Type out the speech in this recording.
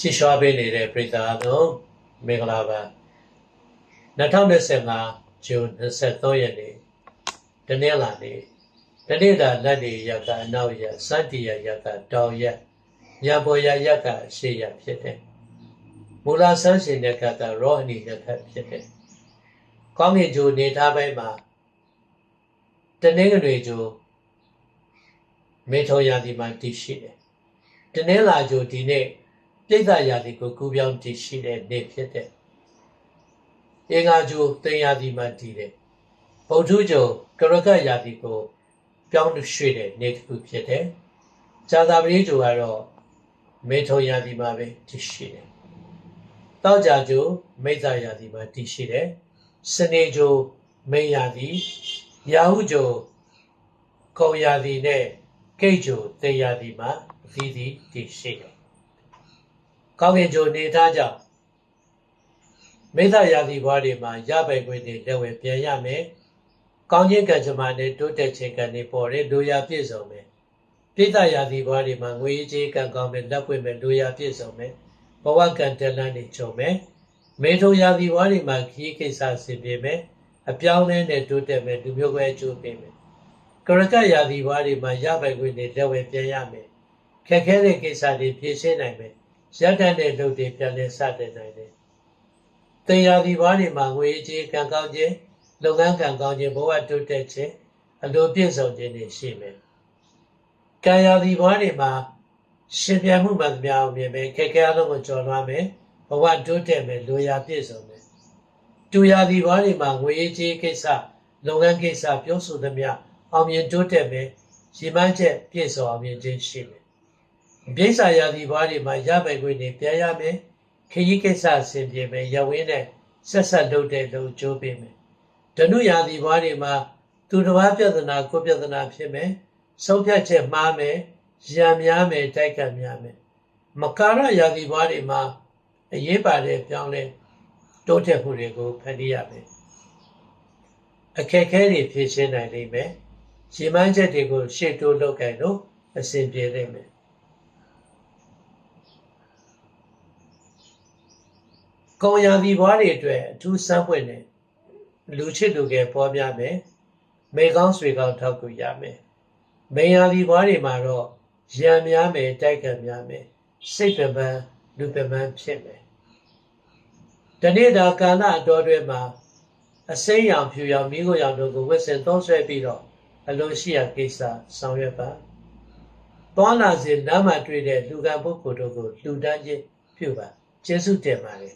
ချစ်ရွှာပေးနေတဲ့ပြည်သားအလုံးမင်္ဂလာပါ2025ဇွန်23ရက်နေ့တနင်္လာနေ့တနေ့တာလက်နေရက်ကအနောက်ရက်စတ္တိယရက်ကတောင်ရက်ညပေါ်ရရက်ကရှေ့ရက်ဖြစ်တယ်မူလာဆန်းရှင်တဲ့ကကရောဟဏီရက်ခတ်ဖြစ်တယ်ကောင်းကင်ဂျိုနေထားပိုင်းမှာတနင်္ဂနွေဂျိုမေထောရာဒီမှာတည်ရှိတယ်တနင်္လာဂျိုဒီနေ့ ပြိဿရာသီကိုကူးပြောင်းတည်ရှိတဲ့နေ့ဖြစ်တဲ့။အင်္ဂါကျိုတင်ရာသီမှာတည်တယ်။ဗုဒ္ဓကျိုကရကရာသီကိုပြောင်းရွှေ့တဲ့နေ့တစ်ခုဖြစ်တယ်။ဇာတာပတိကျိုကတော့မေထုံရာသီမှာပဲတည်ရှိတယ်။တောက်ကြကျိုမိစ္ဆာရာသီမှာတည်ရှိတယ်။စနေကျိုမိန်ရာသီရာဟုကျိုကုံရာသီနဲ့ကိတ်ကျိုတင်ရာသီမှာအသီးသီးတည်ရှိတယ်။ ကောင်းကင်ဂျိုနေသားကြောင့်မိသရာသီဘွားတွေမှာရပိုင်ခွင့်တွေလက်ဝဲပြန်ရမယ်။ကောင်းခြင်းကံကြမ္မာနဲ့တိုးတက်ခြင်းကံတွေပေါ်တဲ့လူရပြည့်စုံမယ်။ပိသရာသီဘွားတွေမှာငွေကြေးကံကောင်းမယ်လက်ပွင့်မယ်လူရပြည့်စုံမယ်။ဘဝကံတလန်းတွေချုပ်မယ်။မေထုံရာသီဘွားတွေမှာခီးကိစ္စဆင်ပြေမယ်။အပြောင်းလဲနဲ့တိုးတက်မယ်လူမျိုးကွဲအကျိုးပေးမယ်။ကရကရာသီဘွားတွေမှာရပိုင်ခွင့်တွေလက်ဝဲပြန်ရမယ်။ခက်ခဲတဲ့ကိစ္စတွေဖြေရှင်းနိုင်မယ်။ ရတတ်တဲ့လုပ်တွေပြန်လည်စတင်နိုင်တယ်။တင်ရာဒီဘားတွေမှာငွေကြေးကံကောင်းခြင်းလုပ်ငန်းကံကောင်းခြင်းဘဝတိုးတက်ခြင်းအလိုပြည့်စုံခြင်းတွေရှိမယ်။ကံရာဒီဘားတွေမှာရှင်ပြန်မှုမှန်သမျှအောင်မြင်မယ်ခက်ခဲအလုံးကိုကျော်လွှားမယ်ဘဝတိုးတက်မယ်လူရာပြည့်စုံမယ်။တူရာဒီဘားတွေမှာငွေကြေးကိစ္စလုပ်ငန်းကိစ္စပြောဆိုသမျှအောင်မြင်တိုးတက်မယ်ရည်မှန်းချက်ပြည့်စုံအောင်မြင်ခြင်းရှိမယ်။ ပြိဿာရာဒီဘားတွေမှာရပိုင်ခွင့်တွေပြန်ရမယ်။ခရီးကိစ္စအဆင်ပြေမယ်ရဝင်းနဲ့ဆက်ဆက်လုပ်တဲ့လူကြိုးပေးမယ်ဓနုရာသီဘွားတွေမှာသူတစ်ပါးပြဿနာကိုယ်ပြဿနာဖြစ်မယ်ဆုံးဖြတ်ချက်မှားမယ်ရံများမယ်တိုက်ကံများမယ်မကာရရာသီဘွားတွေမှာအရေးပါတဲ့ပြောင်းလဲတိုးတက်မှုတွေကိုဖန်တီးရမယ်အခက်အခဲတွေဖြေရှင်းနိုင်လိမ့်မယ်ရှင်းမှန်းချက်တွေကိုရှေ့တိုးလုပ်ကြလို့အဆင်ပြေလိမ့်မယ် ကုံရာသီဘွားတွေအတွက်အထူးစမ်းပွင့်တဲ့လူချစ်လူငယ်ပေါ်များမယ်မေကောင်းဆွေကောင်းထောက်ကူရမယ်မေယာသီဘွားတွေမှာတော့ရံများမယ်တိုက်ကံများမယ်စိတ်ပပန်းလူပပန်းဖြစ်မယ်တနေ့တာကာလအတော်တွေမှာအစိမ်းရောင်ဖြူရောင်မိခိုရောင်တို့ကိုဝစ်စင်သုံးဆွဲပြီးတော့အလိုရှိရာကိစ္စဆောင်ရွက်ပါသွားလာစဉ်လမ်းမှာတွေ့တဲ့လူကပုဂ္ဂိုလ်တို့ကိုလှူဒန်းခြင်းပြုပါကျေးဇူးတင်ပါတယ်